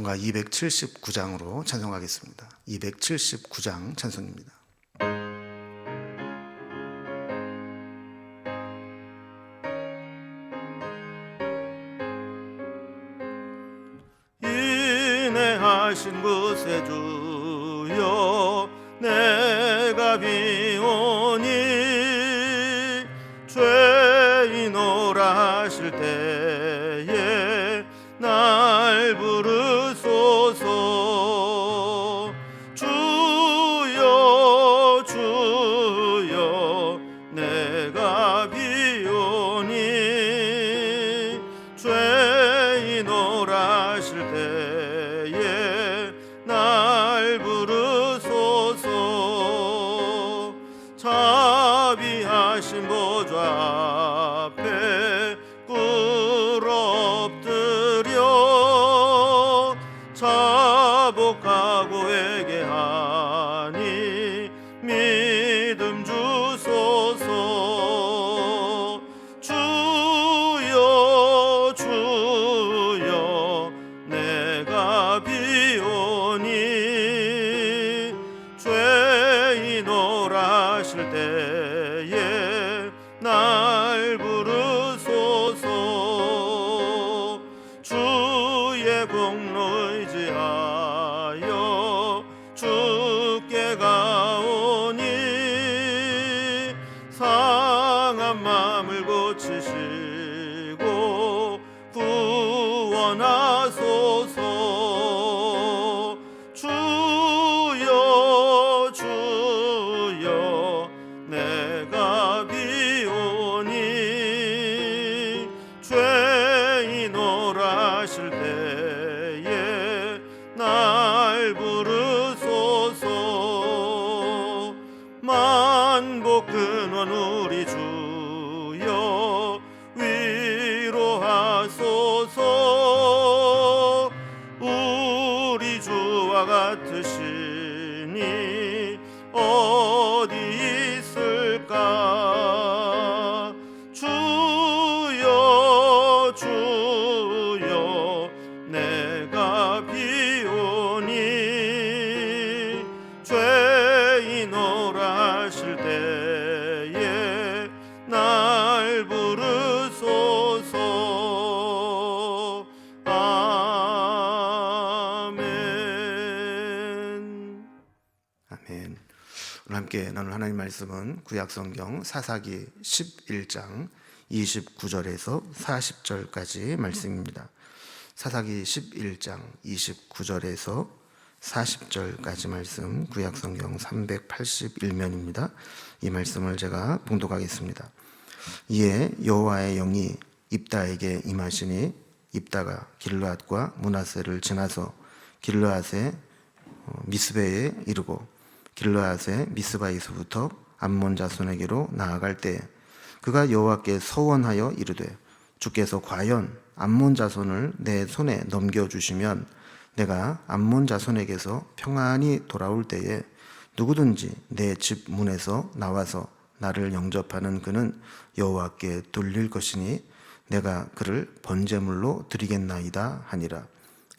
찬송가 279장으로 찬송하겠습니다. 279장 찬송입니다. 때에 날 부르 오늘 하나님 말씀은 구약성경 사사기 11장 29절에서 40절까지 말씀입니다. 사사기 11장 29절에서 40절까지 말씀 구약성경 381면입니다. 이 말씀을 제가 봉독하겠습니다. 이에 여호와의 영이 입다에게 임하시니 입다가 길르앗과 문하세를 지나서 길르앗의 어, 미스베에 이르고 길르앗의 미스바에서부터 암몬 자손에게로 나아갈 때 그가 여호와께 서원하여 이르되 주께서 과연 암몬 자손을 내 손에 넘겨 주시면 내가 암몬 자손에게서 평안히 돌아올 때에 누구든지 내 집 문에서 나와서 나를 영접하는 그는 여호와께 돌릴 것이니 내가 그를 번제물로 드리겠나이다 하니라.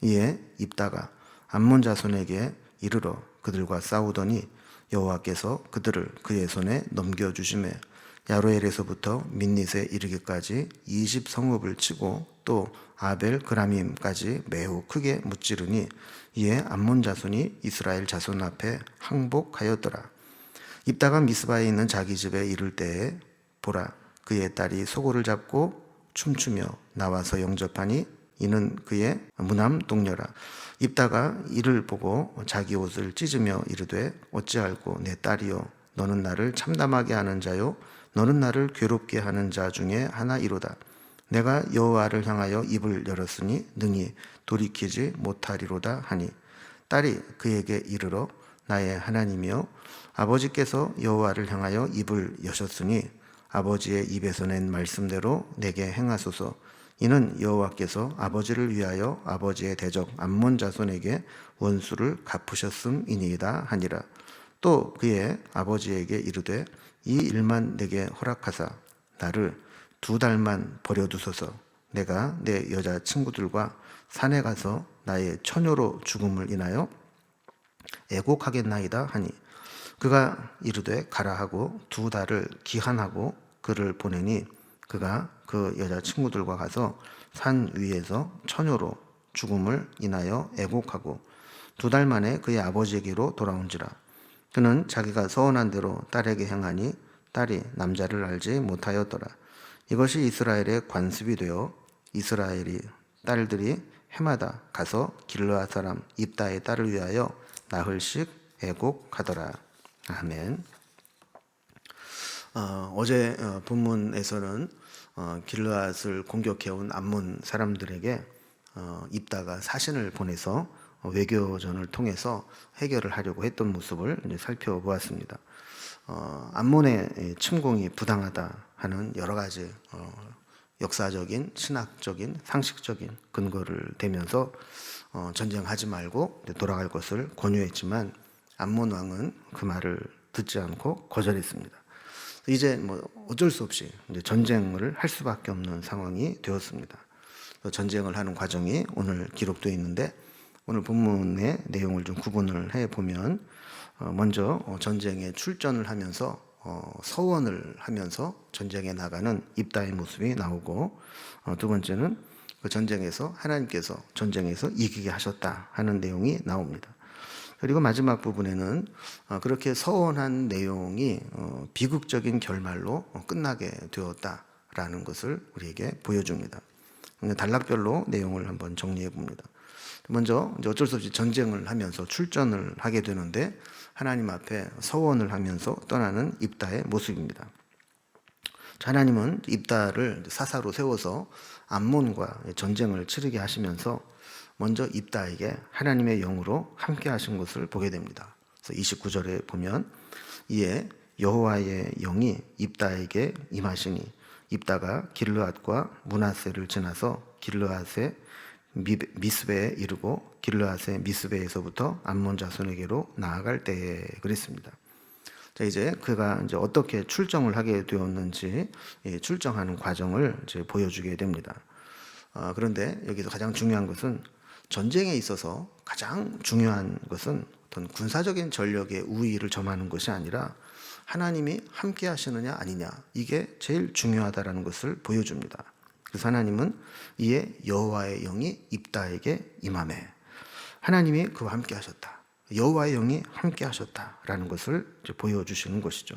이에 입다가 암몬 자손에게 이르러 그들과 싸우더니 여호와께서 그들을 그의 손에 넘겨 주심에 야로엘에서부터 민닛에 이르기까지 20 성읍을 치고 또 아벨 그라밈까지 매우 크게 무찌르니 이에 암몬 자손이 이스라엘 자손 앞에 항복하였더라. 입다가 미스바에 있는 자기 집에 이를 때에 보라 그의 딸이 소고를 잡고 춤추며 나와서 영접하니 이는 그의 무남 동료라. 입다가 이를 보고 자기 옷을 찢으며 이르되 어찌할꼬 내 딸이요 너는 나를 참담하게 하는 자요 너는 나를 괴롭게 하는 자 중에 하나이로다. 내가 여호와를 향하여 입을 열었으니 능히 돌이키지 못하리로다 하니 딸이 그에게 이르러 나의 하나님이여 아버지께서 여호와를 향하여 입을 여셨으니 아버지의 입에서 낸 말씀대로 내게 행하소서 이는 여호와께서 아버지를 위하여 아버지의 대적 암몬 자손에게 원수를 갚으셨음이니이다 하니라. 또 그의 아버지에게 이르되 이 일만 내게 허락하사. 나를 두 달만 버려두소서. 내가 내 여자 친구들과 산에 가서 나의 처녀로 죽음을 인하여 애곡하겠나이다 하니. 그가 이르되 가라 하고 두 달을 기한하고 그를 보내니 그가 그 여자 친구들과 가서 산 위에서 처녀로 죽음을 인하여 애곡하고 두 달 만에 그의 아버지에게로 돌아온지라. 그는 자기가 서원한 대로 딸에게 행하니 딸이 남자를 알지 못하였더라. 이것이 이스라엘의 관습이 되어 이스라엘이 딸들이 해마다 가서 길르앗 사람 입다의 딸을 위하여 나흘씩 애곡하더라. 아멘. 어, 어제 어, 본문에서는 어, 길르앗을 공격해온 암몬 사람들에게 어, 입다가 사신을 보내서 어, 외교전을 통해서 해결을 하려고 했던 모습을 살펴보았습니다. 어, 암몬의 이 침공이 부당하다 하는 여러 가지 어, 역사적인, 신학적인, 상식적인 근거를 대면서 어, 전쟁하지 말고 돌아갈 것을 권유했지만 암몬 왕은 그 말을 듣지 않고 거절했습니다. 이제 뭐 어쩔 수 없이 전쟁을 할 수밖에 없는 상황이 되었습니다. 그 전쟁을 하는 과정이 오늘 기록되어 있는데 오늘 본문의 내용을 좀 구분을 해 보면 어, 먼저 어, 전쟁에 출전을 하면서 어, 서원을 하면서 전쟁에 나가는 입다의 모습이 나오고 어, 두 번째는 그 전쟁에서 하나님께서 전쟁에서 이기게 하셨다 하는 내용이 나옵니다. 그리고 마지막 부분에는 어, 그렇게 서원한 내용이 어, 비극적인 결말로 어, 끝나게 되었다라는 것을 우리에게 보여줍니다. 단락별로 내용을 한번 정리해 봅니다. 먼저 어쩔 수 없이 전쟁을 하면서 출전을 하게 되는데 하나님 앞에 서원을 하면서 떠나는 입다의 모습입니다. 자, 하나님은 입다를 사사로 세워서 암몬과 전쟁을 치르게 하시면서 먼저 입다에게 하나님의 영으로 함께 하신 것을 보게 됩니다. 그래서 29절에 보면 이에 여호와의 영이 입다에게 임하시니 입다가 길르앗과 문하세를 지나서 길르앗의 미- 미스베에 이르고 길르앗의 미스베에서부터 암몬 자손에게로 나아갈 때에 그랬습니다. 자 이제 그가 이제 어떻게 출정을 하게 되었는지 이 출정하는 과정을 이제 보여주게 됩니다. 아, 그런데 여기서 가장 중요한 것은 전쟁에 있어서 가장 중요한 것은 어떤 군사적인 전력의 우위를 점하는 것이 아니라 하나님이 함께 하시느냐 아니냐 이게 제일 중요하다라는 것을 보여줍니다. 그래서 하나님은 이에 여호와의 영이 입다에게 임함에 하나님이 그와 함께 하셨다. 여호와의 영이 함께 하셨다라는 것을 보여주시는 것이죠.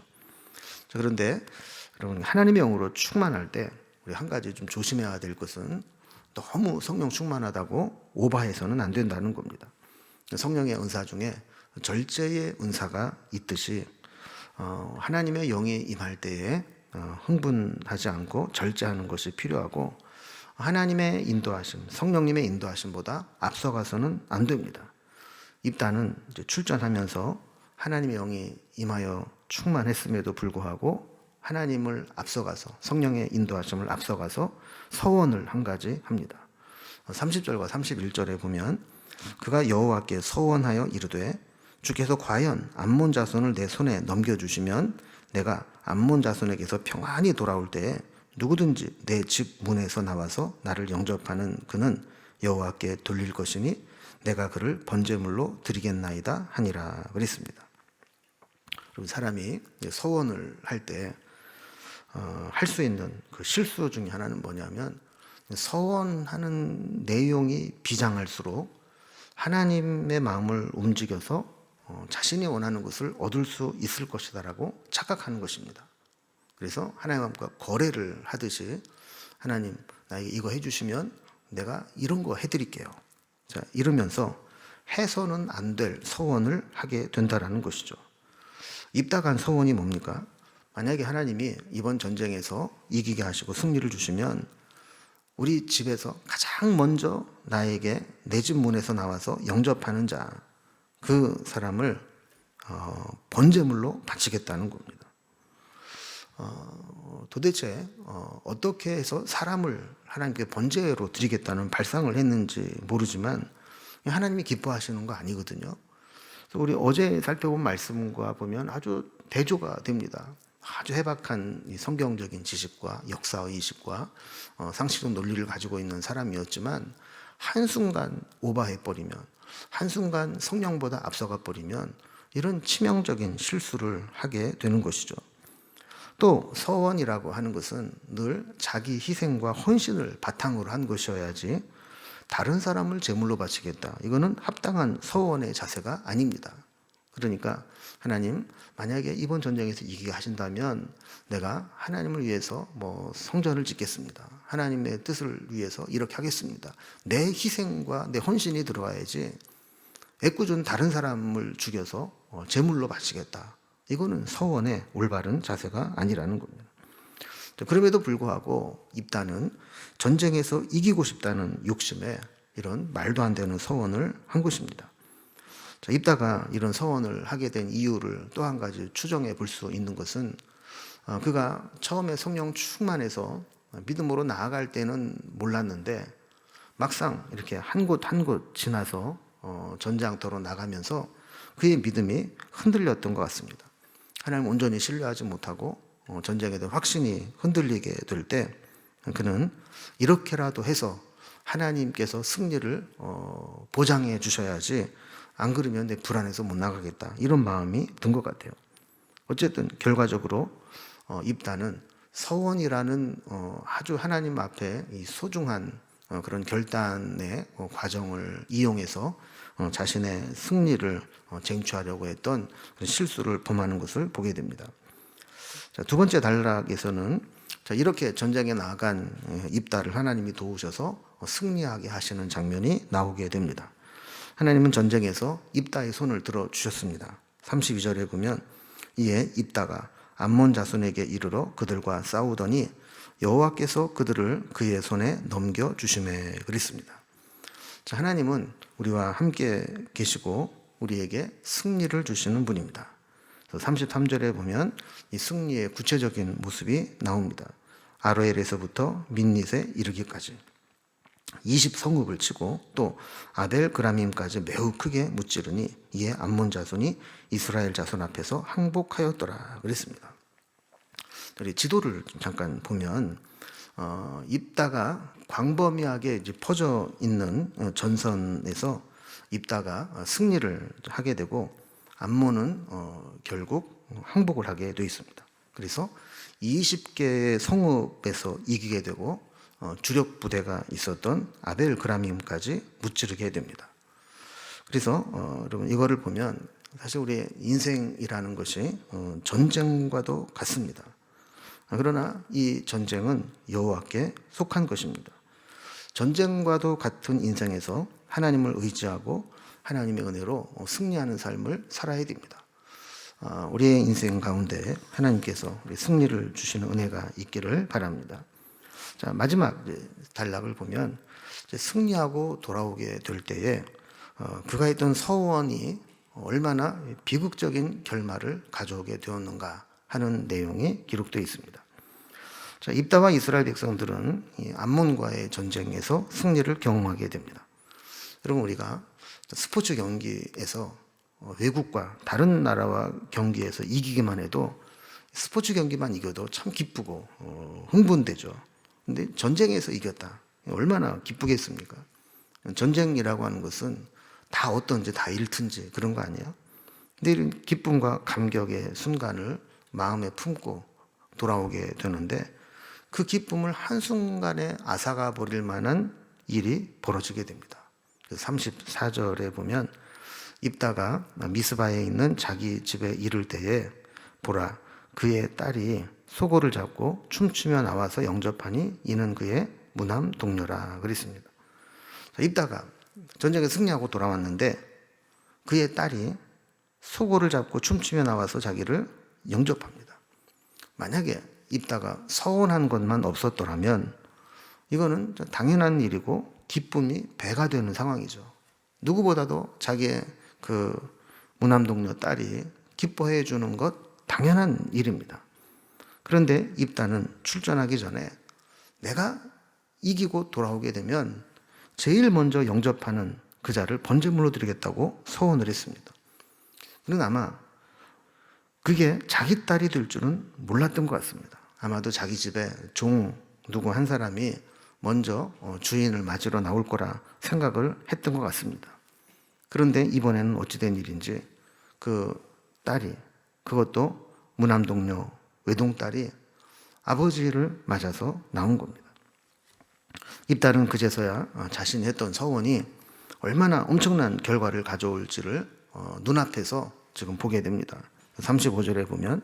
자, 그런데 여러분 하나님의 영으로 충만할 때 우리 한 가지 좀 조심해야 될 것은 너무 성령 충만하다고 오바해서는 안 된다는 겁니다. 성령의 은사 중에 절제의 은사가 있듯이 어, 하나님의 영이 임할 때에 어, 흥분하지 않고 절제하는 것이 필요하고 하나님의 인도하심, 성령님의 인도하심보다 앞서가서는 안 됩니다. 이제 출전하면서 하나님의 영이 임하여 충만했음에도 불구하고 하나님을 앞서가서 성령의 인도하심을 앞서가서 서원을 한 가지 합니다. 30절과 31절에 보면 그가 여호와께 서원하여 이르되 주께서 과연 암몬 자손을 내 손에 넘겨 주시면 내가 암몬 자손에게서 평안히 돌아올 때에 누구든지 내 집 문에서 나와서 나를 영접하는 그는 여호와께 돌릴 것이니 내가 그를 번제물로 드리겠나이다 하니라 그랬습니다. 그럼 사람이 서원을 할때 어, 할 수 있는 그 실수 중에 하나는 뭐냐면 서원하는 내용이 비장할수록 하나님의 마음을 움직여서 어, 자신이 원하는 것을 얻을 수 있을 것이다라고 착각하는 것입니다. 그래서 하나님과 거래를 하듯이 하나님 나에게 이거 해주시면 내가 이런 거 해드릴게요. 자 이러면서 해서는 안 될 서원을 하게 된다라는 것이죠. 입다간 서원이 뭡니까? 만약에 하나님이 이번 전쟁에서 이기게 하시고 승리를 주시면 우리 집에서 가장 먼저 나에게 내 집 문에서 나와서 영접하는 자, 그 사람을 어, 번제물로 바치겠다는 겁니다. 어, 도대체 어, 어떻게 해서 사람을 하나님께 번제로 드리겠다는 발상을 했는지 모르지만 하나님이 기뻐하시는 거 아니거든요. 우리 어제 살펴본 말씀과 보면 아주 대조가 됩니다. 아주 해박한 이 성경적인 지식과 역사 의식과 어, 상식적 논리를 가지고 있는 사람이었지만 한순간 오바해 버리면 한순간 성령보다 앞서가 버리면 이런 치명적인 실수를 하게 되는 것이죠. 또 서원이라고 하는 것은 늘 자기 희생과 헌신을 바탕으로 한 것이어야지 다른 사람을 제물로 바치겠다. 이거는 합당한 서원의 자세가 아닙니다. 그러니까 하나님 만약에 이번 전쟁에서 이기게 하신다면 내가 하나님을 위해서 뭐 성전을 짓겠습니다. 하나님의 뜻을 위해서 이렇게 하겠습니다. 내 희생과 내 헌신이 들어와야지 애꿎은 다른 사람을 죽여서 어, 제물로 바치겠다. 이거는 서원의 올바른 자세가 아니라는 겁니다. 자, 그럼에도 불구하고 입단은 전쟁에서 이기고 싶다는 욕심에 이런 말도 안 되는 서원을 한 것입니다. 자, 입다가 이런 서원을 하게 된 이유를 또 한 가지 추정해 볼 수 있는 것은 어, 그가 처음에 성령 충만해서 믿음으로 나아갈 때는 몰랐는데 막상 이렇게 한 곳 한 곳 지나서 어, 전장터로 나가면서 그의 믿음이 흔들렸던 것 같습니다. 하나님 온전히 신뢰하지 못하고 어, 전쟁에 대한 확신이 흔들리게 될 때 그는 이렇게라도 해서 하나님께서 승리를 어, 보장해 주셔야지 안 그러면 내 불안해서 못 나가겠다 이런 마음이 든 것 같아요. 어쨌든 결과적으로 어, 입단은 서원이라는 어, 아주 하나님 앞에 이 소중한 어, 그런 결단의 어, 과정을 이용해서 어, 자신의 승리를 어, 쟁취하려고 했던 실수를 범하는 것을 보게 됩니다. 자, 두 번째 단락에서는 자, 이렇게 전쟁에 나간 예, 입다를 하나님이 도우셔서 어, 승리하게 하시는 장면이 나오게 됩니다. 하나님은 전쟁에서 입다의 손을 들어 주셨습니다. 32절에 보면 이에 입다가 암몬 자손에게 이르러 그들과 싸우더니 여호와께서 그들을 그의 손에 넘겨 주심에 그랬습니다. 자, 하나님은 우리와 함께 계시고 우리에게 승리를 주시는 분입니다. 33절에 보면 이 승리의 구체적인 모습이 나옵니다. 아로엘에서부터 민닛에 이르기까지 20성읍을 치고 또 아벨 그라밈까지 매우 크게 무찌르니 이에 암몬 자손이 이스라엘 자손 앞에서 항복하였더라 그랬습니다. 우리 지도를 좀 잠깐 보면 어, 입다가 광범위하게 이제 퍼져 있는 어, 전선에서 입다가 어, 승리를 하게 되고 암몬은 어, 결국 항복을 하게 되어 있습니다. 그래서 20개의 성읍에서 이기게 되고 어, 주력 부대가 있었던 아벨 그라밈까지 무찌르게 됩니다. 그래서 어, 여러분 이거를 보면 사실 우리의 인생이라는 것이 어, 전쟁과도 같습니다. 그러나 이 전쟁은 여호와께 속한 것입니다. 전쟁과도 같은 인생에서 하나님을 의지하고 하나님의 은혜로 승리하는 삶을 살아야 됩니다. 아, 우리의 인생 가운데 하나님께서 우리 승리를 주시는 은혜가 있기를 바랍니다. 자 마지막 단락을 보면 승리하고 돌아오게 될 때에 어, 그가 했던 서원이 얼마나 비극적인 결말을 가져오게 되었는가 하는 내용이 기록되어 있습니다. 자, 입다와 이스라엘 백성들은 이 암몬과의 전쟁에서 승리를 경험하게 됩니다. 여러분 우리가 스포츠 경기에서 어, 외국과 다른 나라와 경기에서 이기기만 해도 스포츠 경기만 이겨도 참 기쁘고 어, 흥분되죠. 근데 전쟁에서 이겼다. 얼마나 기쁘겠습니까? 전쟁이라고 하는 것은 다 어떤지 다 잃든지 그런 거 아니에요? 근데 이런 기쁨과 감격의 순간을 마음에 품고 돌아오게 되는데 그 기쁨을 한순간에 앗아가 버릴 만한 일이 벌어지게 됩니다. 34절에 보면 입다가 미스바에 있는 자기 집에 이를 때에 보라 그의 딸이 소고를 잡고 춤추며 나와서 영접하니 이는 그의 무남 동료라 그랬습니다. 입다가 전쟁에 승리하고 돌아왔는데 그의 딸이 소고를 잡고 춤추며 나와서 자기를 영접합니다. 만약에 입다가 서운한 것만 없었더라면 이거는 당연한 일이고 기쁨이 배가 되는 상황이죠. 누구보다도 자기의 그 무남 동료 딸이 기뻐해 주는 것 당연한 일입니다. 그런데 입다는 출전하기 전에 내가 이기고 돌아오게 되면 제일 먼저 영접하는 그 자를 번제물로 드리겠다고 서원을 했습니다. 그는 아마 그게 자기 딸이 될 줄은 몰랐던 것 같습니다. 아마도 자기 집에 종 누구 한 사람이 먼저 어, 주인을 맞으러 나올 거라 생각을 했던 것 같습니다. 그런데 이번에는 어찌된 일인지 그 딸이 그것도 무남동료 외동딸이 아버지를 맞아서 나온 겁니다. 입딸은 그제서야 어, 자신이 했던 서원이 얼마나 엄청난 결과를 가져올지를 어, 눈앞에서 지금 보게 됩니다. 35절에 보면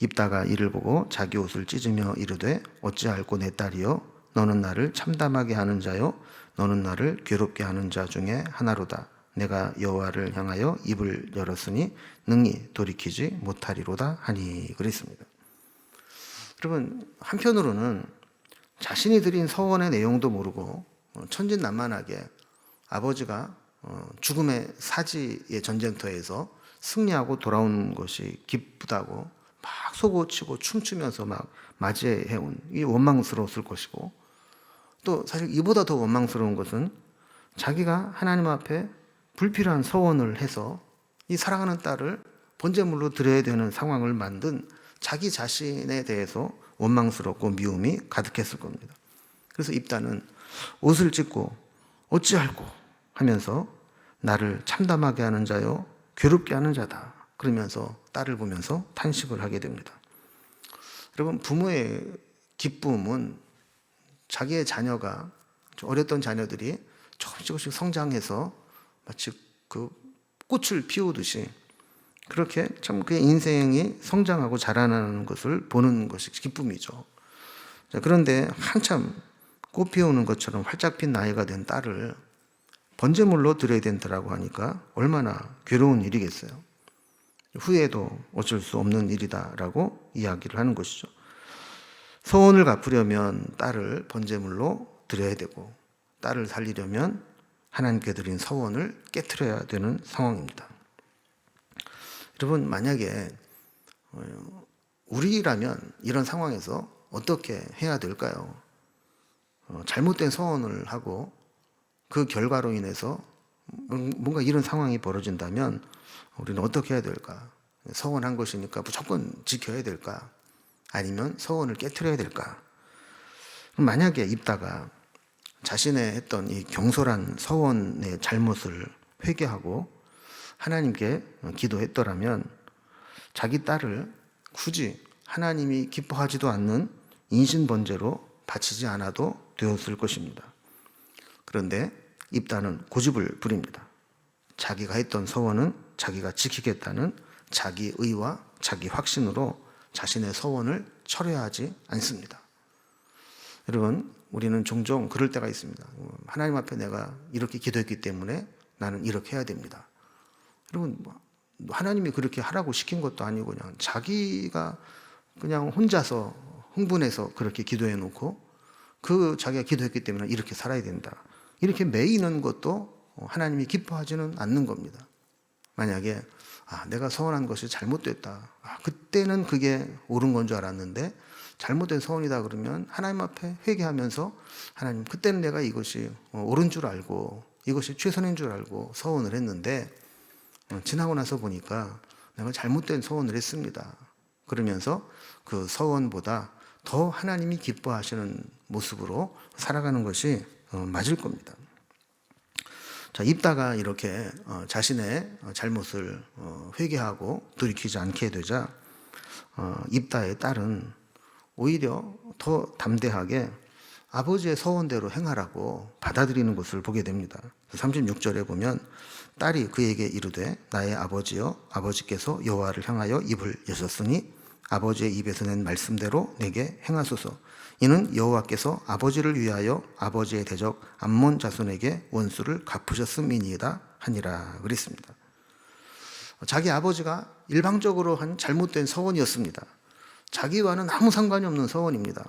입다가 이를 보고 자기 옷을 찢으며 이르되 어찌할꼬 내 딸이여 너는 나를 참담하게 하는 자요 너는 나를 괴롭게 하는 자 중에 하나로다 내가 여호와를 향하여 입을 열었으니 능히 돌이키지 못하리로다 하니 그랬습니다. 여러분 한편으로는 자신이 드린 서원의 내용도 모르고 어, 천진난만하게 아버지가 어, 죽음의 사지의 전쟁터에서 승리하고 돌아오는 것이 기쁘다고 막 속옷치고 춤추면서 막 맞이해온 이 원망스러웠을 것이고 또 사실 이보다 더 원망스러운 것은 자기가 하나님 앞에 불필요한 서원을 해서 이 사랑하는 딸을 번제물로 드려야 되는 상황을 만든 자기 자신에 대해서 원망스럽고 미움이 가득했을 겁니다. 그래서 입다는 옷을 찢고 어찌할꼬 하면서 나를 참담하게 하는 자요 괴롭게 하는 자다. 그러면서 딸을 보면서 탄식을 하게 됩니다. 여러분 부모의 기쁨은 자기의 자녀가 어렸던 자녀들이 조금씩 조금씩 성장해서 마치 그 꽃을 피우듯이 그렇게 참 그의 인생이 성장하고 자라나는 것을 보는 것이 기쁨이죠. 자, 그런데 한참 꽃 피우는 것처럼 활짝 핀 나이가 된 딸을 번제물로 드려야 된다라고 하니까 얼마나 괴로운 일이겠어요. 후회도 어쩔 수 없는 일이다라고 이야기를 하는 것이죠. 소원을 갚으려면 딸을 번제물로 드려야 되고 딸을 살리려면 하나님께 드린 서원을 깨뜨려야 되는 상황입니다. 여러분 만약에 어, 우리라면 이런 상황에서 어떻게 해야 될까요? 어, 잘못된 서원을 하고 그 결과로 인해서 뭔가 이런 상황이 벌어진다면 우리는 어떻게 해야 될까? 서원한 것이니까 무조건 지켜야 될까? 아니면 서원을 깨뜨려야 될까? 만약에 입다가 자신의 했던 이 경솔한 서원의 잘못을 회개하고 하나님께 기도했더라면 자기 딸을 굳이 하나님이 기뻐하지도 않는 인신번제로 바치지 않아도 되었을 것입니다. 그런데 입다는 고집을 부립니다. 자기가 했던 서원은 자기가 지키겠다는 자기 의와 자기 확신으로 자신의 서원을 철회하지 않습니다. 여러분, 우리는 종종 그럴 때가 있습니다. 하나님 앞에 내가 이렇게 기도했기 때문에 나는 이렇게 해야 됩니다. 여러분, 뭐, 하나님이 그렇게 하라고 시킨 것도 아니고 그냥 자기가 그냥 혼자서 흥분해서 그렇게 기도해 놓고 그 자기가 기도했기 때문에 이렇게 살아야 된다. 이렇게 매이는 것도 하나님이 기뻐하지는 않는 겁니다. 만약에 아, 내가 서원한 것이 잘못됐다. 아, 그때는 그게 옳은 건 줄 알았는데 잘못된 서원이다 그러면 하나님 앞에 회개하면서 하나님 그때는 내가 이것이 어, 옳은 줄 알고 이것이 최선인 줄 알고 서원을 했는데 어, 지나고 나서 보니까 내가 잘못된 서원을 했습니다. 그러면서 그 서원보다 더 하나님이 기뻐하시는 모습으로 살아가는 것이 어, 맞을 겁니다. 자, 입다가 이렇게 어, 자신의 잘못을 어, 회개하고 돌이키지 않게 되자 입다의 딸은 오히려 더 담대하게 아버지의 서원대로 행하라고 받아들이는 것을 보게 됩니다. 36절에 보면 딸이 그에게 이르되 나의 아버지여 아버지께서 여호와를 향하여 입을 여셨으니 아버지의 입에서 낸 말씀대로 내게 행하소서. 이는 여호와께서 아버지를 위하여 아버지의 대적 암몬 자손에게 원수를 갚으셨음이니이다 하니라 그랬습니다. 자기 아버지가 일방적으로 한 잘못된 서원이었습니다. 자기와는 아무 상관이 없는 서원입니다.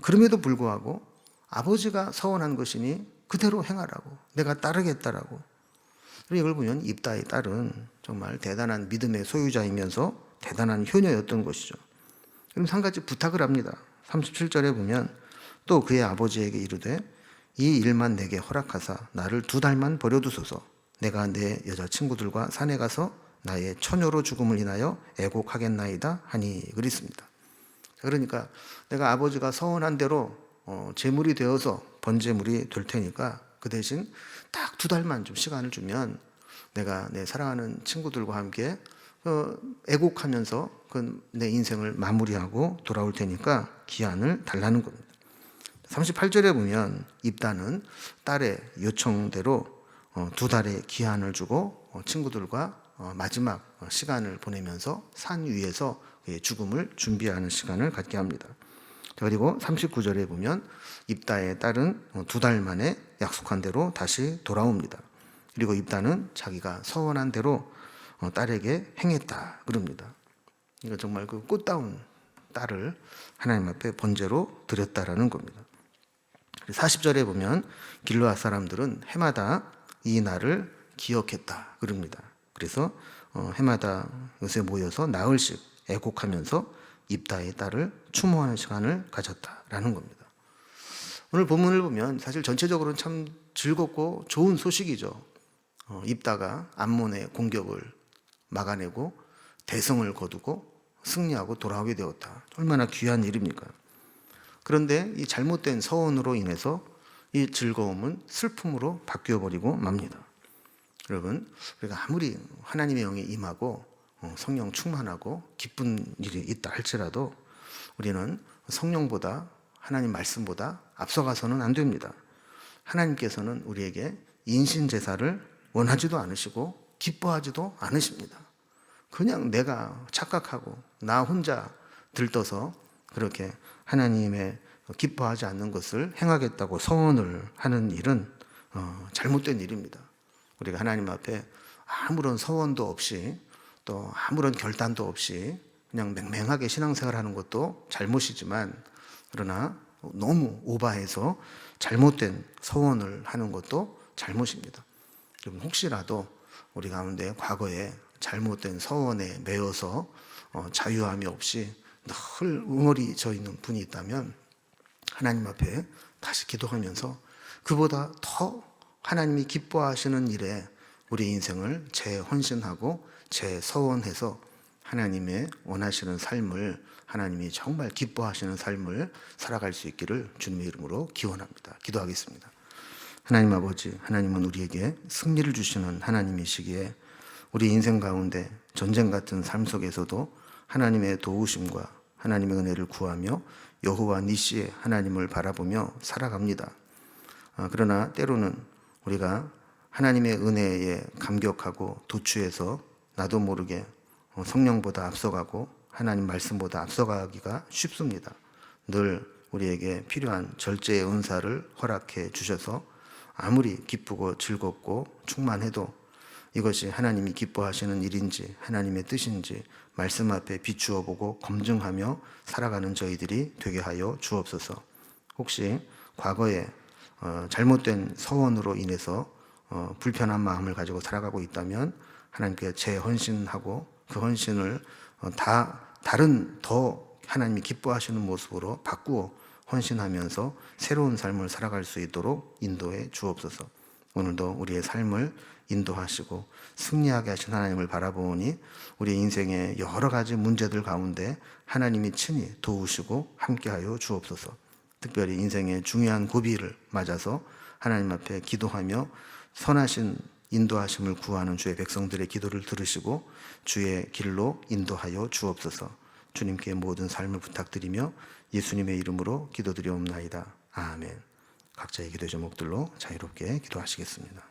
그럼에도 불구하고 아버지가 서원한 것이니 그대로 행하라고 내가 따르겠다라고 이걸 보면 입다의 딸은 정말 대단한 믿음의 소유자이면서 대단한 효녀였던 것이죠. 그럼 한 가지 부탁을 합니다. 37절에 보면 또 그의 아버지에게 이르되 이 일만 내게 허락하사 나를 두 달만 버려두소서 내가 내 여자친구들과 산에 가서 나의 처녀로 죽음을 인하여 애곡하겠나이다 하니 그랬습니다. 그러니까 내가 아버지가 서원한 대로 어, 제물이 되어서 번제물이 될 테니까 그 대신 딱 두 달만 좀 시간을 주면 내가 내 사랑하는 친구들과 함께 어, 애곡하면서 그 내 인생을 마무리하고 돌아올 테니까 기한을 달라는 겁니다. 38절에 보면 입단은 딸의 요청대로 어, 두 달의 기한을 주고 어, 친구들과 어, 마지막 어, 시간을 보내면서 산 위에서 죽음을 준비하는 시간을 갖게 합니다. 자, 그리고 39절에 보면 입다의 딸은 어, 두달 만에 약속한 대로 다시 돌아옵니다. 그리고 입다는 자기가 서원한 대로 어, 딸에게 행했다 그럽니다. 이거 정말 그 꽃다운 딸을 하나님 앞에 번제로 드렸다라는 겁니다. 40절에 보면 길로아 사람들은 해마다 이 날을 기억했다 그럽니다. 그래서 어, 해마다 요새 모여서 나흘씩 애곡하면서 입다의 딸을 추모하는 시간을 가졌다라는 겁니다. 오늘 본문을 보면 사실 전체적으로는 참 즐겁고 좋은 소식이죠. 어, 입다가 암몬의 공격을 막아내고 대성을 거두고 승리하고 돌아오게 되었다. 얼마나 귀한 일입니까? 그런데 이 잘못된 서원으로 인해서 이 즐거움은 슬픔으로 바뀌어 버리고 맙니다. 여러분, 우리가 아무리 하나님의 영이 임하고 어, 성령 충만하고 기쁜 일이 있다 할지라도 우리는 성령보다 하나님 말씀보다 앞서가서는 안 됩니다. 하나님께서는 우리에게 인신 제사를 원하지도 않으시고 기뻐하지도 않으십니다. 그냥 내가 착각하고 나 혼자 들떠서 그렇게 하나님의 기뻐하지 않는 것을 행하겠다고 서원을 하는 일은 어, 잘못된 일입니다. 우리가 하나님 앞에 아무런 서원도 없이 또 아무런 결단도 없이 그냥 맹맹하게 신앙생활 하는 것도 잘못이지만 그러나 너무 오바해서 잘못된 서원을 하는 것도 잘못입니다. 여러분 혹시라도 우리 가운데 과거에 잘못된 서원에 매여서 어, 자유함이 없이 늘 응어리 져 있는 분이 있다면 하나님 앞에 다시 기도하면서 그보다 더 하나님이 기뻐하시는 일에 우리 인생을 재헌신하고 재서원해서 하나님의 원하시는 삶을 하나님이 정말 기뻐하시는 삶을 살아갈 수 있기를 주님의 이름으로 기원합니다. 기도하겠습니다. 하나님 아버지, 하나님은 우리에게 승리를 주시는 하나님이시기에 우리 인생 가운데 전쟁 같은 삶 속에서도 하나님의 도우심과 하나님의 은혜를 구하며 여호와 니시의 하나님을 바라보며 살아갑니다. 아, 그러나 때로는 우리가 하나님의 은혜에 감격하고 도취해서 나도 모르게 어, 성령보다 앞서가고 하나님 말씀보다 앞서가기가 쉽습니다. 늘 우리에게 필요한 절제의 은사를 허락해 주셔서 아무리 기쁘고 즐겁고 충만해도 이것이 하나님이 기뻐하시는 일인지 하나님의 뜻인지 말씀 앞에 비추어 보고 검증하며 살아가는 저희들이 되게 하여 주옵소서. 혹시 과거에 어, 잘못된 서원으로 인해서 어, 불편한 마음을 가지고 살아가고 있다면 하나님께 재헌신하고 그 헌신을 어, 다 다른 더 하나님이 기뻐하시는 모습으로 바꾸어 헌신하면서 새로운 삶을 살아갈 수 있도록 인도해 주옵소서. 오늘도 우리의 삶을 인도하시고 승리하게 하신 하나님을 바라보니 우리 인생의 여러 가지 문제들 가운데 하나님이 친히 도우시고 함께하여 주옵소서. 특별히 인생의 중요한 고비를 맞아서 하나님 앞에 기도하며 선하신 인도하심을 구하는 주의 백성들의 기도를 들으시고 주의 길로 인도하여 주옵소서. 주님께 모든 삶을 부탁드리며 예수님의 이름으로 기도드리옵나이다. 아멘. 각자의 기도 제목들로 자유롭게 기도하시겠습니다.